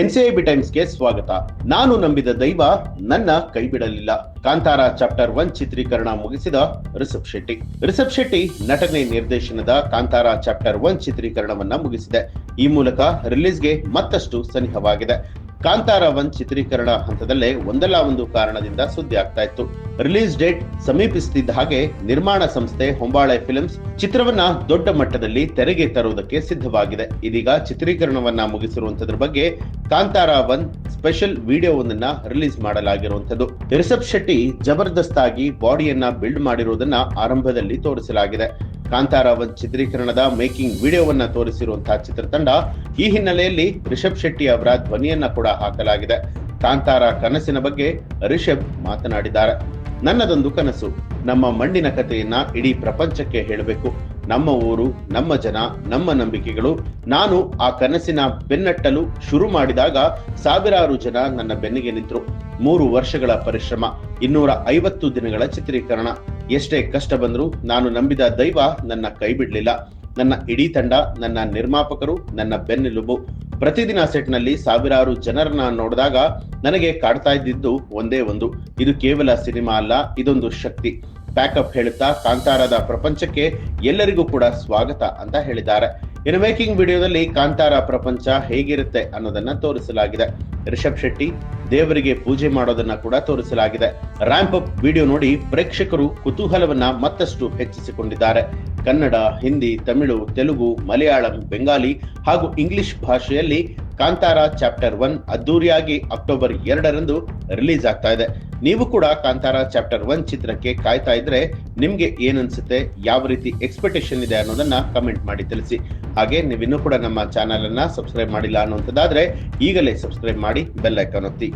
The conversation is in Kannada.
ಎನ್ಸಿಐಬಿ ಟೈಮ್ಸ್ಗೆ ಸ್ವಾಗತ. ನಾನು ನಂಬಿದ ದೈವ ನನ್ನ ಕೈ ಬಿಡಲಿಲ್ಲ ಕಾಂತಾರ ಚಾಪ್ಟರ್ ಒನ್ ಚಿತ್ರೀಕರಣ ಮುಗಿಸಿದ ರಿಷಬ್ ಶೆಟ್ಟಿ. ರಿಷಬ್ ಶೆಟ್ಟಿ ನಟನೆ ನಿರ್ದೇಶನದ ಕಾಂತಾರ ಚಾಪ್ಟರ್ ಒನ್ ಚಿತ್ರೀಕರಣವನ್ನ ಮುಗಿಸಿದೆ. ಈ ಮೂಲಕ ರಿಲೀಸ್ಗೆ ಮತ್ತಷ್ಟು ಸನಿಹವಾಗಿದೆ. ಕಾಂತಾರ ಒನ್ ಚಿತ್ರೀಕರಣ ಹಂತದಲ್ಲೇ ಒಂದಲ್ಲ ಒಂದು ಕಾರಣದಿಂದ ಸುದ್ದಿ ಆಗ್ತಾ ಇತ್ತು. ರಿಲೀಸ್ ಡೇಟ್ ಸಮೀಪಿಸುತ್ತಿದ್ದ ಹಾಗೆ ನಿರ್ಮಾಣ ಸಂಸ್ಥೆ ಹೊಂಬಾಳೆ ಫಿಲ್ಮ್ಸ್ ಚಿತ್ರವನ್ನ ದೊಡ್ಡ ಮಟ್ಟದಲ್ಲಿ ತೆರೆಗೆ ತರುವುದಕ್ಕೆ ಸಿದ್ಧವಾಗಿದೆ. ಇದೀಗ ಚಿತ್ರೀಕರಣವನ್ನ ಮುಗಿಸಿರುವಂತದ್ರ ಬಗ್ಗೆ ಕಾಂತಾರ ಒನ್ ಸ್ಪೆಷಲ್ ವಿಡಿಯೋವನ್ನ ರಿಲೀಸ್ ಮಾಡಲಾಗಿರುವಂತದ್ದು ರಿಷಬ್ ಶೆಟ್ಟಿ ಜಬರ್ದಸ್ತ್ ಆಗಿ ಬಾಡಿಯನ್ನ ಬಿಲ್ಡ್ ಮಾಡಿರುವುದನ್ನ ಆರಂಭದಲ್ಲಿ ತೋರಿಸಲಾಗಿದೆ. ಕಾಂತಾರ ಒನ್ ಚಿತ್ರೀಕರಣದ ಮೇಕಿಂಗ್ ವಿಡಿಯೋವನ್ನ ತೋರಿಸಿರುವಂತಹ ಚಿತ್ರತಂಡ ಈ ಹಿನ್ನೆಲೆಯಲ್ಲಿ ರಿಷಬ್ ಶೆಟ್ಟಿ ಅವರ ಧ್ವನಿಯನ್ನ ಕೂಡ ಹಾಕಲಾಗಿದೆ. ಕಾಂತಾರ ಕನಸಿನ ಬಗ್ಗೆ ರಿಷಬ್ ಮಾತನಾಡಿದ್ದಾರೆ. ನನ್ನದೊಂದು ಕನಸು. ನಮ್ಮ ಮಣ್ಣಿನ ಕಥೆಯನ್ನ ಇಡೀ ಪ್ರಪಂಚಕ್ಕೆ ಹೇಳಬೇಕು. ನಮ್ಮ ಊರು, ನಮ್ಮ ಜನ, ನಮ್ಮ ನಂಬಿಕೆಗಳು. ನಾನು ಆ ಕನಸಿನ ಬೆನ್ನಟ್ಟಲು ಶುರು ಮಾಡಿದಾಗ ಸಾವಿರಾರು ಜನ ನನ್ನ ಬೆನ್ನಿಗೆ ನಿಂತರು. ಮೂರು ವರ್ಷಗಳ ಪರಿಶ್ರಮ, ಇನ್ನೂರ ಐವತ್ತು ದಿನಗಳ ಚಿತ್ರೀಕರಣ. ಎಷ್ಟೇ ಕಷ್ಟ ಬಂದರೂ ನಾನು ನಂಬಿದ ದೈವ ನನ್ನ ಕೈ ಬಿಡಲಿಲ್ಲ. ನನ್ನ ಇಡೀ ತಂಡ, ನನ್ನ ನಿರ್ಮಾಪಕರು, ನನ್ನ ಬೆನ್ನೆಲುಬು. ಪ್ರತಿದಿನ ಸೆಟ್ನಲ್ಲಿ ಸಾವಿರಾರು ಜನರನ್ನ ನೋಡಿದಾಗ ನನಗೆ ಕಾಡ್ತಾ ಇದ್ದಿದ್ದು ಒಂದೇ ಒಂದು. ಇದು ಕೇವಲ ಸಿನಿಮಾ ಅಲ್ಲ, ಇದೊಂದು ಶಕ್ತಿ. ಪ್ಯಾಕಪ್ ಹೇಳುತ್ತಾ ಕಾಂತಾರದ ಪ್ರಪಂಚಕ್ಕೆ ಎಲ್ಲರಿಗೂ ಕೂಡ ಸ್ವಾಗತ ಅಂತ ಹೇಳಿದ್ದಾರೆ. ಇನ್ ಮೇಕಿಂಗ್ ವಿಡಿಯೋದಲ್ಲಿ ಕಾಂತಾರ ಪ್ರಪಂಚ ಹೇಗಿರುತ್ತೆ ಅನ್ನೋದನ್ನ ತೋರಿಸಲಾಗಿದೆ. ರಿಷಬ್ ಶೆಟ್ಟಿ ದೇವರಿಗೆ ಪೂಜೆ ಮಾಡೋದನ್ನ ಕೂಡ ತೋರಿಸಲಾಗಿದೆ. ರ್ಯಾಂಪ್ ಅಪ್ ವಿಡಿಯೋ ನೋಡಿ ಪ್ರೇಕ್ಷಕರು ಕುತೂಹಲವನ್ನ ಮತ್ತಷ್ಟು ಹೆಚ್ಚಿಸಿಕೊಂಡಿದ್ದಾರೆ. ಕನ್ನಡ, ಹಿಂದಿ, ತಮಿಳು, ತೆಲುಗು, ಮಲಯಾಳಂ, ಬೆಂಗಾಲಿ ಹಾಗೂ ಇಂಗ್ಲಿಷ್ ಭಾಷೆಯಲ್ಲಿ ಕಾಂತಾರ ಚಾಪ್ಟರ್ ಒನ್ ಅದ್ದೂರಿಯಾಗಿ ಅಕ್ಟೋಬರ್ ಎರಡರಂದು ರಿಲೀಸ್ ಆಗ್ತಾ ಇದೆ. ನೀವು ಕೂಡ ಕಾಂತಾರ ಚಾಪ್ಟರ್ ಒನ್ ಚಿತ್ರಕ್ಕೆ ಕಾಯ್ತಾ ಇದ್ರೆ ನಿಮ್ಗೆ ಏನನ್ಸುತ್ತೆ, ಯಾವ ರೀತಿ ಎಕ್ಸ್ಪೆಕ್ಟೇಷನ್ ಇದೆ ಅನ್ನೋದನ್ನ ಕಮೆಂಟ್ ಮಾಡಿ ತಿಳಿಸಿ. ಹಾಗೆ ನೀವಿನ್ನೂ ಕೂಡ ನಮ್ಮ ಚಾನಲ್ ಅನ್ನ ಸಬ್ಸ್ಕ್ರೈಬ್ ಮಾಡಿಲ್ಲ ಅನ್ನುವಂಥದ್ದಾದ್ರೆ ಈಗಲೇ ಸಬ್ಸ್ಕ್ರೈಬ್ ಮಾಡಿ ಬೆಲ್ ಐಕಾನ್ ಒತ್ತಿ.